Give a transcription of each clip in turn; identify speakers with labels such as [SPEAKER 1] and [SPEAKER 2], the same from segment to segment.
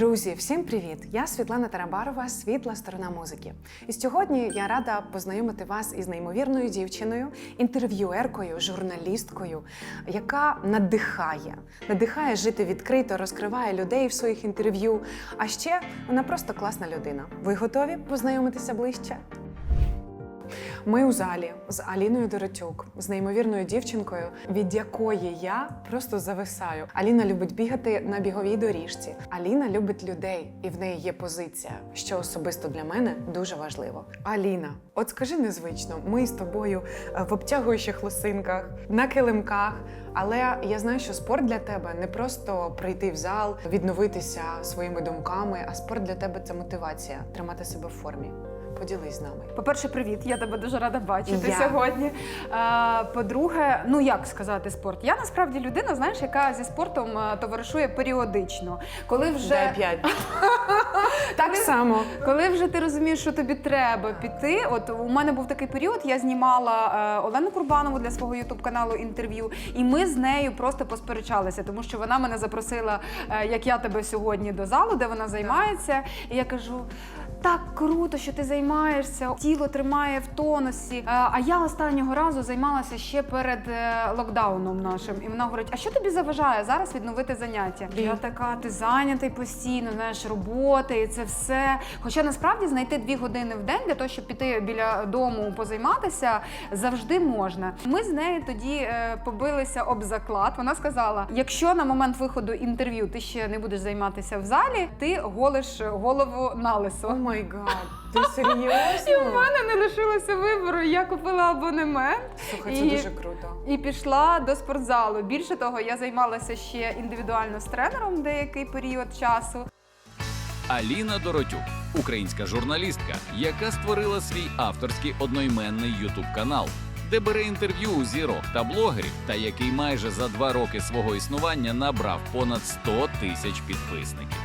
[SPEAKER 1] Друзі, всім привіт! Я Світлана Тарабарова, світла сторона музики. І сьогодні я рада познайомити вас із неймовірною дівчиною, інтерв'юеркою, журналісткою, яка надихає, надихає жити відкрито, розкриває людей в своїх інтерв'ю. А ще вона просто класна людина. Ви готові познайомитися ближче? Ми у залі з Аліною Доротюк, з неймовірною дівчинкою, від якої я просто зависаю. Аліна любить бігати на біговій доріжці. Аліна любить людей, і в неї є позиція, що особисто для мене дуже важливо. Аліна, от скажи незвично, ми з тобою е, в обтягуючих лосинках, на килимках. Але я знаю, що спорт для тебе не просто прийти в зал, відновитися своїми думками, а спорт для тебе це мотивація тримати себе в формі. Поділись з нами.
[SPEAKER 2] По-перше, привіт, я тебе дуже рада бачити
[SPEAKER 1] Я.
[SPEAKER 2] сьогодні. По-друге, ну як сказати спорт? Я насправді людина, знаєш, яка зі спортом е, товаришує періодично. Коли вже
[SPEAKER 1] Дай п'ять. Так само.
[SPEAKER 2] Коли вже ти розумієш, що тобі треба піти, от у мене був такий період, я знімала е, Олену Курбанову для свого ютуб каналу інтерв'ю, і ми з нею просто посперечалися, тому що вона мене запросила, е, як я тебе сьогодні до залу, де вона займається. І я кажу. Так круто, що ти займаєшся, тіло тримає в тонусі. Е, А я останнього разу займалася ще перед е, локдауном нашим. І вона говорить: а що тобі заважає зараз відновити заняття?
[SPEAKER 1] Лінь.
[SPEAKER 2] Я така, ти зайнятий постійно, знаєш, роботи і це все. Хоча насправді знайти дві години в день для того, щоб піти біля дому позайматися, завжди можна. Ми з нею тоді е, побилися об заклад. Вона сказала: якщо на момент виходу інтерв'ю ти ще не будеш займатися в залі, ти голиш голову на лисо.
[SPEAKER 1] Май гад, ти серйозно?
[SPEAKER 2] І в мене не лишилося вибору. Я купила абонемент.
[SPEAKER 1] Слухай, це
[SPEAKER 2] І-
[SPEAKER 1] дуже круто.
[SPEAKER 2] І пішла до спортзалу. Більше того, я займалася ще індивідуально з тренером деякий період часу.
[SPEAKER 3] Аліна Доротюк, українська журналістка, яка створила свій авторський одноіменний ютуб канал, де бере інтерв'ю у зірок та блогерів, та який майже за два роки свого існування набрав понад 100 тисяч підписників.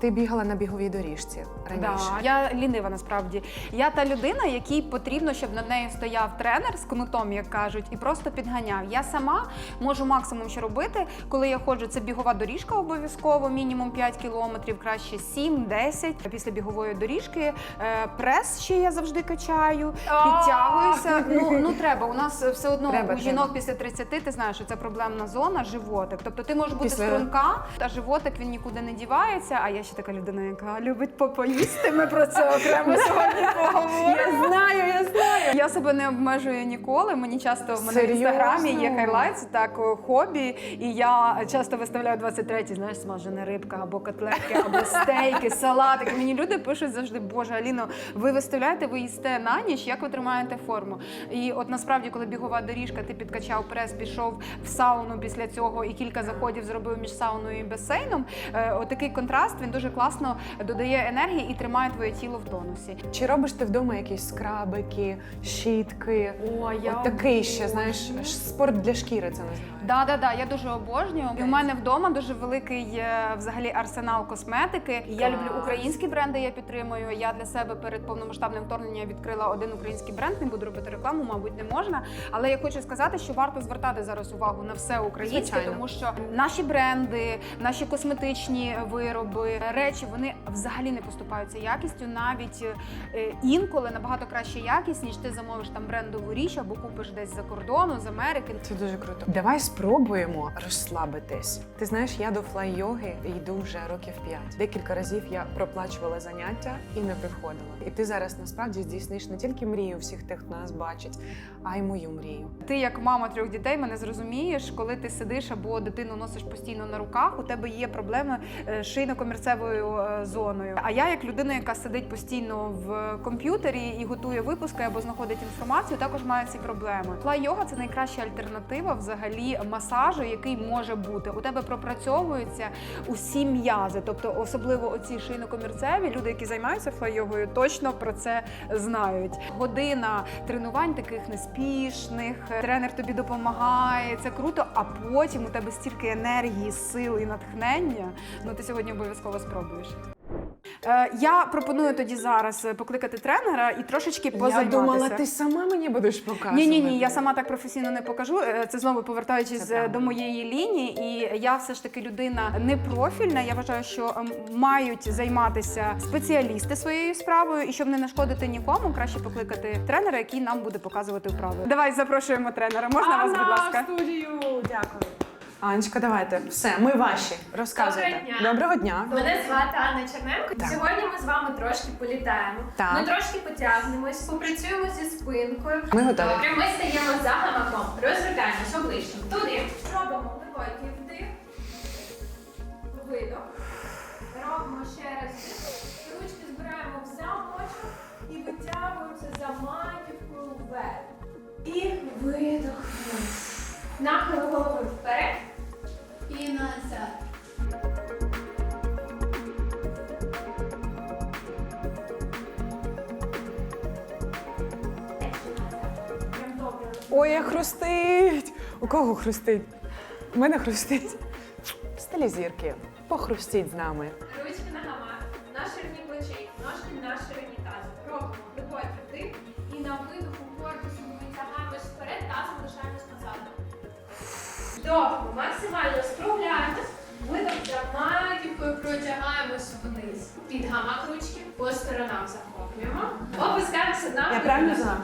[SPEAKER 1] Ти бігала на біговій доріжці раніше.
[SPEAKER 2] Да, я лінива насправді. Я та людина, якій потрібно, щоб над нею стояв тренер з кнутом, як кажуть, і просто підганяв. Я сама можу максимум що робити, коли я ходжу. Це бігова доріжка обов'язково, мінімум 5 кілометрів, краще 7-10. Після бігової доріжки е, прес ще я завжди качаю, підтягуюся. Ну, ну треба. У нас все одно
[SPEAKER 1] Треба,
[SPEAKER 2] у
[SPEAKER 1] треба.
[SPEAKER 2] жінок після 30 ти знаєш, що це проблемна зона, животик. Тобто ти можеш бути
[SPEAKER 1] Після-
[SPEAKER 2] струнка, та животик він нікуди не дівається. А я ще така людина, яка любить попоїсти. Ми про це окремо сьогодні поговоримо.
[SPEAKER 1] Я знаю, я знаю.
[SPEAKER 2] Я себе не обмежую ніколи. Мені часто в мене в інстаграмі є хайлайтс, так хобі, і я часто виставляю 23-ті, знаєш, смажена рибка або котлетки, або стейки, салатики. Мені люди пишуть завжди, Боже, Аліно, ви виставляєте, ви їсте на ніч, як ви тримаєте форму? І от насправді, коли бігова доріжка, ти підкачав прес, пішов в сауну після цього і кілька заходів зробив між сауною і басейном. е, Отакий контраст він дуже класно додає енергії і тримає твоє тіло в тонусі.
[SPEAKER 1] Чи робиш ти вдома якісь скрабики, щітки?
[SPEAKER 2] О, я
[SPEAKER 1] От такий ще, знаєш, спорт для шкіри це називається.
[SPEAKER 2] Да, да, да, я дуже обожнюю. І у мене вдома дуже великий е, взагалі арсенал косметики. Я люблю українські бренди. Я підтримую. Я для себе перед повномасштабним вторгненням відкрила один український бренд. Не буду робити рекламу, мабуть, не можна. Але я хочу сказати, що варто звертати зараз увагу на все українське,
[SPEAKER 1] Звичайно.
[SPEAKER 2] тому що наші бренди, наші косметичні вироби, речі вони взагалі не поступаються якістю. Навіть е, інколи набагато краща якість, ніж ти замовиш там брендову річ або купиш десь за кордону, з Америки.
[SPEAKER 1] Це дуже круто. Давай спробуємо розслабитись. Ти знаєш, я до флай-йоги йду вже років п'ять. Декілька разів я проплачувала заняття і не приходила. І ти зараз насправді здійсниш не тільки мрію всіх тих, хто нас бачить, а й мою мрію.
[SPEAKER 2] Ти, як мама трьох дітей, мене зрозумієш, коли ти сидиш або дитину носиш постійно на руках, у тебе є проблеми е, з шийно-комірцевою е, зоною. А я, як людина, яка сидить постійно в комп'ютері і готує випуски або знаходить інформацію, також маю ці проблеми. Флай-йога – це найкраща альтернатива взагалі масажу, який може бути. У тебе пропрацьовуються усі м'язи, тобто особливо оці шийно-комірцеві, люди, які займаються флай-йогою, точно про це знають. Година тренувань таких неспішних, тренер тобі допомагає, це круто. А потім у тебе стільки енергії, сил і натхнення. Ну ти сьогодні обов'язково спробуєш. Е, Я пропоную тоді зараз е, покликати тренера і трошечки
[SPEAKER 1] Я
[SPEAKER 2] позайматися.
[SPEAKER 1] думала, ти сама мені будеш показувати.
[SPEAKER 2] Ні, ні, ні, я сама так професійно не покажу. Е, Це знову повертаючись
[SPEAKER 1] Це
[SPEAKER 2] е,
[SPEAKER 1] правда.
[SPEAKER 2] до моєї лінії. І я все ж таки людина непрофільна. Я вважаю, що ем, мають займатися спеціалісти своєю справою, і щоб не нашкодити нікому, краще покликати тренера, який нам буде показувати вправи. Давай запрошуємо тренера. Можна вас, будь ласка?
[SPEAKER 1] студію. Дякую. Анечка, давайте. Все, ми ваші. Розказуйте.
[SPEAKER 4] Доброго дня.
[SPEAKER 1] Доброго дня.
[SPEAKER 4] Мене звати Анна Черненко.
[SPEAKER 1] Так.
[SPEAKER 4] Сьогодні ми з вами трошки політаємо.
[SPEAKER 1] Так.
[SPEAKER 4] Ми трошки потягнемось, попрацюємо зі спинкою.
[SPEAKER 1] Ми готові.
[SPEAKER 4] Добре, ми стаємо за гамаком, розвертаємось обличчям туди. Робимо глибокий вдих, видох. Робимо ще раз вдих. Ручки збираємо в замочок і витягуємося за маківкою вверх. І видох вниз. Голови
[SPEAKER 1] Ой, як хрустить. У кого хрустить? У мене хрустить. Стилі зірки. Похрустіть з нами.
[SPEAKER 4] Ручки на гамак, на ширині плечей, ножки на ширині тазу. Робимо глибокий вдих і на видоху корпусом витягаємось вперед, тазом лишаємось назад. Довго, максимально скругляємось. Видох за протягаємось вниз. Під гамак ручки по сторонам захоплюємо. Опускаємося на
[SPEAKER 1] Я правильно знаю?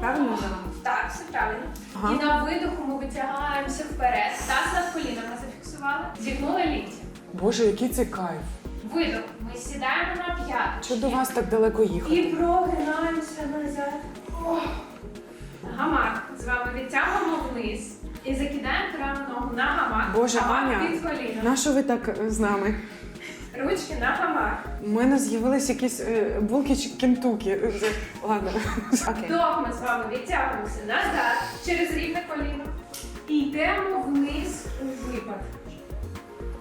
[SPEAKER 1] Правильно?
[SPEAKER 4] Так, все правильно.
[SPEAKER 1] Ага.
[SPEAKER 4] І на видоху ми витягаємося вперед. Таз над колінами зафіксували. Зігнули лікті.
[SPEAKER 1] Боже, який це кайф.
[SPEAKER 4] Видох. Ми сідаємо на п'яточки.
[SPEAKER 1] Що до вас так далеко їхати?
[SPEAKER 4] І прогинаємося назад. Ох. Гамак. З вами відтягуємо вниз. І закидаємо праву ногу на гамак.
[SPEAKER 1] Боже,
[SPEAKER 4] гамак
[SPEAKER 1] Аня,
[SPEAKER 4] під коліном.
[SPEAKER 1] На що ви так е, з нами?
[SPEAKER 4] Ручки на гамах.
[SPEAKER 1] У мене з'явились якісь е, булки чи кентукі. Е, Ладно. Окей.
[SPEAKER 4] Вдох ми з вами відтягнемося назад через рівне коліно. І йдемо вниз у випад.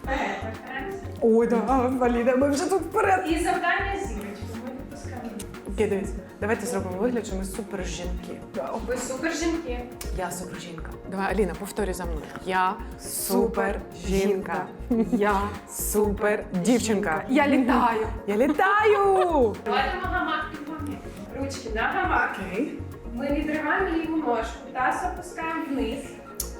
[SPEAKER 4] Вперед. вперед.
[SPEAKER 1] Ой, да, Валіна, ми вже тут вперед.
[SPEAKER 4] І завдання зірочку.
[SPEAKER 1] Окей, дивіться. Давайте зробимо вигляд, що ми супер жінки.
[SPEAKER 4] Ви супер жінки.
[SPEAKER 1] Я супер жінка. Давай, Аліна, повторюй за мною. Я супер жінка. Я супер дівчинка.
[SPEAKER 2] Я літаю.
[SPEAKER 1] Я літаю!
[SPEAKER 4] Вводимо гамак під ноги. Ручки на гамак.
[SPEAKER 1] Окей.
[SPEAKER 4] Ми відриваємо ліву ножку, таз опускаємо вниз.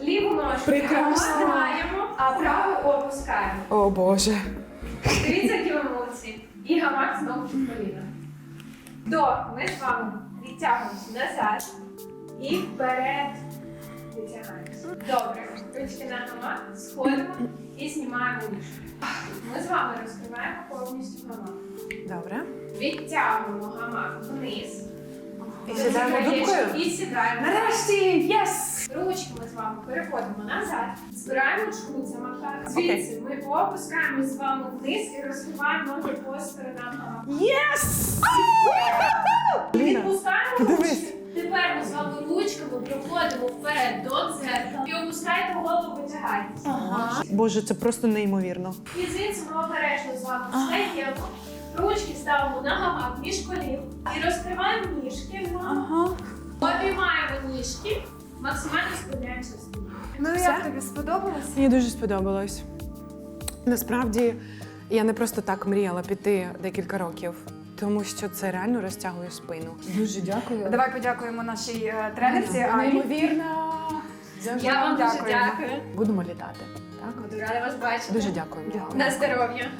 [SPEAKER 4] Ліву ножку
[SPEAKER 1] Прекрасно.
[SPEAKER 4] опускаємо, а праву опускаємо.
[SPEAKER 1] О Боже.
[SPEAKER 4] Дивіться, які ви молодці. І гамак знову під коліна. До ми з вами відтягуємося назад і вперед витягаємося. Добре. Ручки на гамак, сходимо і знімаємо ніжку. Ми з вами розкриваємо повністю гамак.
[SPEAKER 1] Добре.
[SPEAKER 4] Відтягуємо гамак вниз.
[SPEAKER 1] І сідаємо дубкою?
[SPEAKER 4] І сідаємо.
[SPEAKER 1] Нарешті! Єс!
[SPEAKER 4] Ручки ми з вами переходимо назад, збираємо замахаємо.
[SPEAKER 1] Окей.
[SPEAKER 4] Звідси ми опускаємось з вами вниз і розкриваємо ноги по сторонам.
[SPEAKER 1] Єс!
[SPEAKER 4] Відпускаємо ручки. Тепер ми з вами ручками проходимо вперед до дзеркала і опускаєте голову, витягаєтеся.
[SPEAKER 1] Боже, це просто неймовірно.
[SPEAKER 4] І звідси ми обережно з вами встаємо. Ручки ставимо на гамак між колін і розкриваємо ніжки.
[SPEAKER 1] Ага.
[SPEAKER 4] Обіймаємо ніжки, максимально складаємося в спині.
[SPEAKER 2] Ну як тобі сподобалось?
[SPEAKER 1] Мені дуже сподобалось. Насправді, я не просто так мріяла піти декілька років, тому що це реально розтягує спину. Дуже дякую.
[SPEAKER 2] Давай подякуємо нашій е, тренерці Алі.
[SPEAKER 1] Неймовірно.
[SPEAKER 4] Я вам дуже дякую.
[SPEAKER 1] Будемо літати. Так?
[SPEAKER 4] Буду рада вас бачити.
[SPEAKER 1] Дуже дякуємо.
[SPEAKER 4] На здоров'я.